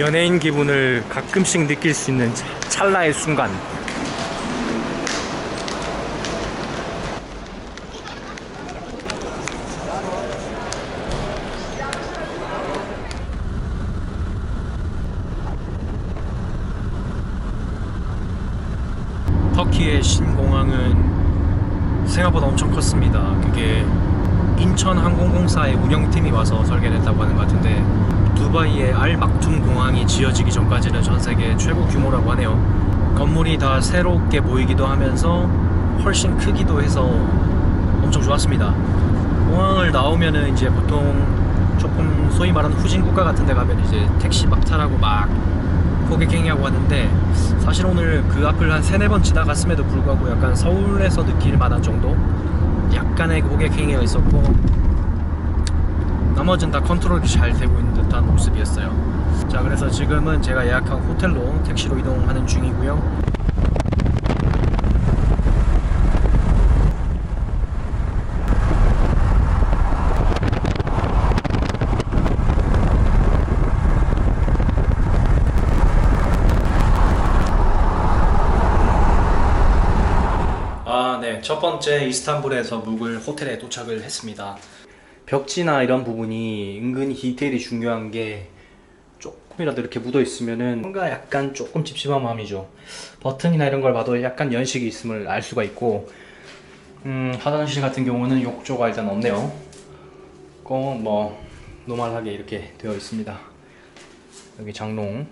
연예인 기분을 가끔씩 느낄 수 있는 차- 찰나의 순간. 터키의 신공항은 생각보다 엄청 컸습니다. 그게 인천항공공사의 운영팀이 와서 설계를 했다고 하는 것 같은데 두바이의 알 막툼 공항이 지어지기 전까지는 전 세계 최고 규모라고 하네요. 건물이 다 새롭게 보이기도 하면서 훨씬 크기도 해서 엄청 좋았습니다. 공항을 나오면은 이제 보통 조금 소위 말하는 후진 국가 같은 데 가면 이제 택시 막 타라고 막 고객 행위하고 하는데 사실 오늘 그 앞을 한 세네 번 지나갔음에도 불구하고 약간 서울에서 느낄 만한 정도 약간의 고객 행위가 있었고 나머지는 다 컨트롤이 잘 되고 있는 듯한 모습이었어요 자 그래서 지금은 제가 예약한 호텔로 택시로 이동하는 중이고요 아, 네. 첫 번째 이스탄불에서 묵을 호텔에 도착을 했습니다. 벽지나 이런 부분이 은근히 디테일이 중요한 게 조금이라도 이렇게 묻어 있으면은 뭔가 약간 조금 찝찝한 마음이죠. 버튼이나 이런 걸 봐도 약간 연식이 있음을 알 수가 있고, 음, 화장실 같은 경우는 욕조가 일단 없네요. 꼭뭐 노멀하게 이렇게 되어 있습니다. 여기 장롱.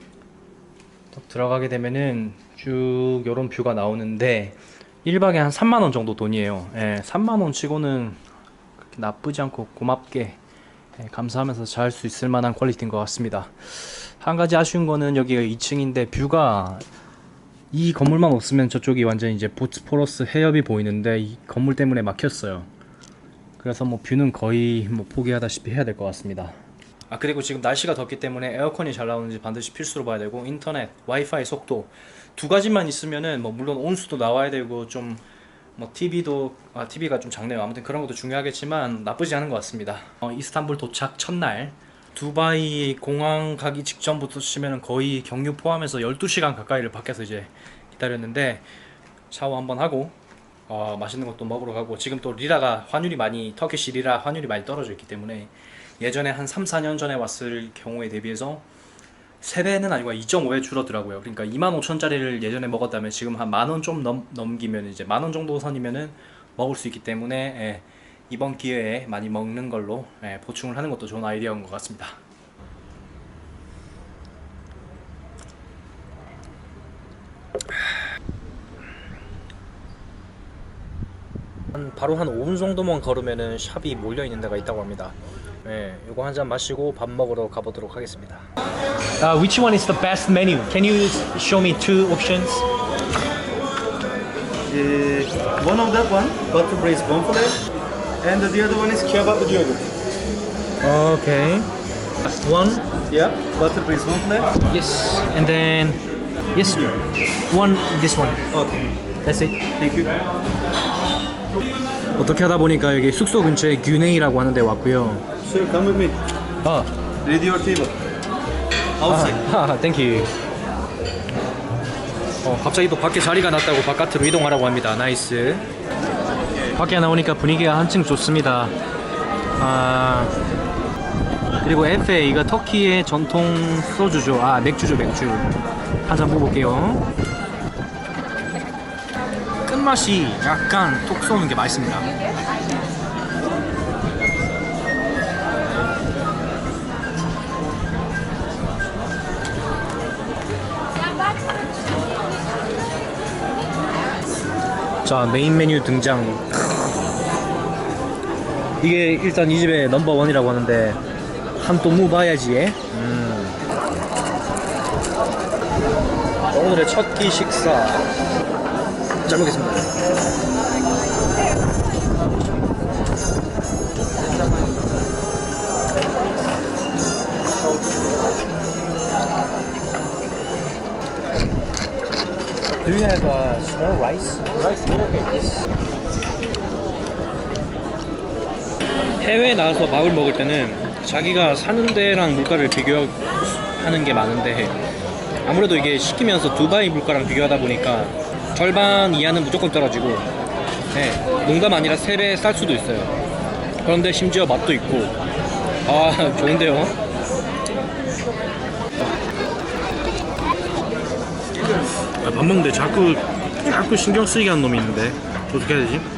딱 들어가게 되면은 쭉 요런 뷰가 나오는데 1박에 한 3만원 정도 돈이에요. 예, 3만원 치고는 나쁘지 않고 고맙게 예, 감사하면서 잘 수 있을 만한 퀄리티인 것 같습니다. 한 가지 아쉬운 거는 여기가 2층인데 뷰가 이 건물만 없으면 저쪽이 완전 이제 보스포러스 해협이 보이는데 이 건물 때문에 막혔어요. 그래서 뭐 뷰는 거의 뭐 포기하다시피 해야 될 것 같습니다. 아 그리고 지금 날씨가 덥기 때문에 에어컨이 잘 나오는지 반드시 필수로 봐야 되고 인터넷, 와이파이 속도 두 가지만 있으면은 뭐 물론 온수도 나와야 되고 좀 뭐 TV도 아 TV가 좀 작네요. 아무튼 그런 것도 중요하겠지만 나쁘지 않은 것 같습니다. 어, 이스탄불 도착 첫날 두바이 공항 가기 직전부터 치면은 거의 경유 포함해서 12시간 가까이를 밖에서 이제 기다렸는데 샤워 한번 하고 어, 맛있는 것도 먹으러 가고 지금 또 리라가 환율이 많이 터키시 리라 환율이 많이 떨어져 있기 때문에 예전에 한 3, 4년 전에 왔을 경우에 대비해서 3배는 아니고 2.5배 줄었더라고요. 그러니까 2만 5천짜리를 예전에 먹었다면 지금 한 만 원 좀 넘기면 이제 만 원 정도 선이면은 먹을 수 있기 때문에 예, 이번 기회에 많이 먹는 걸로 예, 보충을 하는 것도 좋은 아이디어인 것 같습니다. 한 바로 한 5분 정도만 걸으면은 샵이 몰려 있는 데가 있다고 합니다. 네, 요거 한 잔 마시고 밥 먹으러 가보도록 하겠습니다. Uh, which one is the best menu? Can you show me two options? Uh, one of that one, butter braised bonfile, and the other one is kebab with yogurt. Okay. One, Yeah, butter braised bonfile. yes, and then yes, one, this one. Okay, That's it. thank you. 어떻게 하다 보니까 여기 숙소 근처에 균행이라고 하는 데 왔고요. Sir, come with me. 아, Ready your table. Outside. 아, 땡큐. 어, 갑자기 또 밖에 자리가 났다고 바깥으로 이동하라고 합니다. 나이스. 밖에 나오니까 분위기가 한층 좋습니다. 아, 그리고 에페 이거 터키의 전통 소주죠. 아, 맥주죠, 맥주. 한 잔 먹어볼게요. 끝맛이 약간 톡 쏘는 게 맛있습니다. 자 메인 메뉴 등장 이게 일단 이 집의 넘버원이라고 하는데 한또 봐야지 음. 오늘의 첫 끼 식사 잘 먹겠습니다. 해외에 나가서 밥을 먹을 때는 자기가 사는 데랑 물가를 비교 하는 게 많은데 아무래도 이게 시키면서 두바이 물가랑 비교하다 보니까 절반 이하는 무조건 떨어지고 네, 농담 아니라 3배 쌀 수도 있어요. 그런데 심지어 맛도 있고 아 좋은데요? 아, 밥 먹는데 자꾸 자꾸 신경 쓰이게 하는 놈이 있는데 어떻게 해야 되지?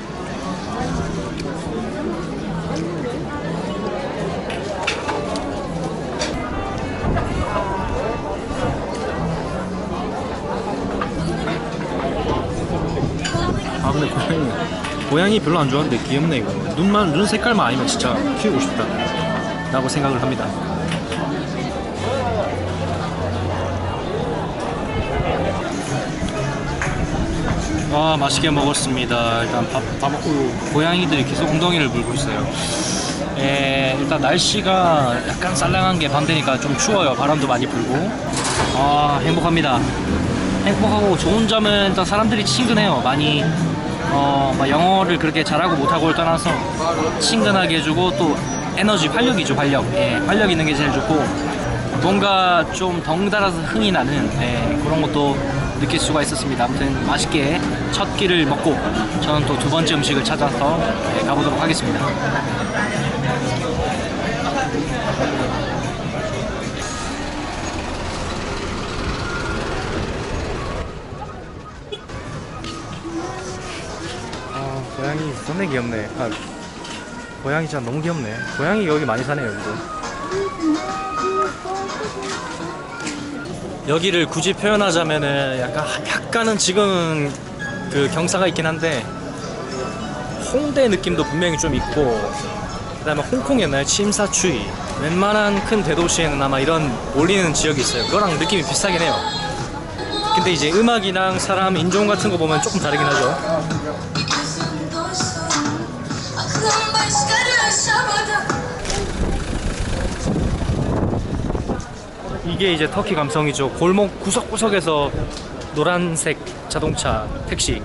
고양이 별로 안 좋아하는데 귀엽네 이거. 눈만 눈 색깔만 아니면 진짜 키우고 싶다. 라고 생각을 합니다. 아 맛있게 먹었습니다. 일단 밥, 밥 먹고 고양이들이 계속 엉덩이를 물고 있어요. 에, 일단 날씨가 약간 쌀랑한 게 밤 되니까 좀 추워요. 바람도 많이 불고. 아 행복합니다. 행복하고 좋은 점은 일단 사람들이 친근해요. 많이 어, 막 영어를 그렇게 잘하고 못하고를 떠나서 친근하게 해주고 또 에너지 활력이죠 활력. 예, 활력 있는 게 제일 좋고 뭔가 좀 덩달아서 흥이 나는 예, 그런 것도 느낄 수가 있었습니다. 아무튼 맛있게 첫 끼를 먹고 저는 또 두 번째 음식을 찾아서 예, 가보도록 하겠습니다. 존나 귀엽네. 아, 고양이 진짜 너무 귀엽네. 고양이 여기 많이 사네요 여기도. 여기를 굳이 표현하자면은 약간 약간은 지금 그 경사가 있긴 한데 홍대 느낌도 분명히 좀 있고 그 다음에 홍콩이었나요 침사추이 웬만한 큰 대도시에는 아마 이런 몰리는 지역이 있어요. 그거랑 느낌이 비슷하긴 해요. 근데 이제 음악이랑 사람 인종 같은 거 보면 조금 다르긴 하죠 이게 이제 터키 감성이죠. 골목 구석구석에서 노란색 자동차 택시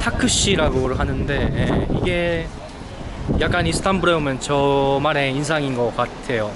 타크시라고 하는데 예, 이게 약간 이스탄불에 오면 저만의 인상인 것 같아요.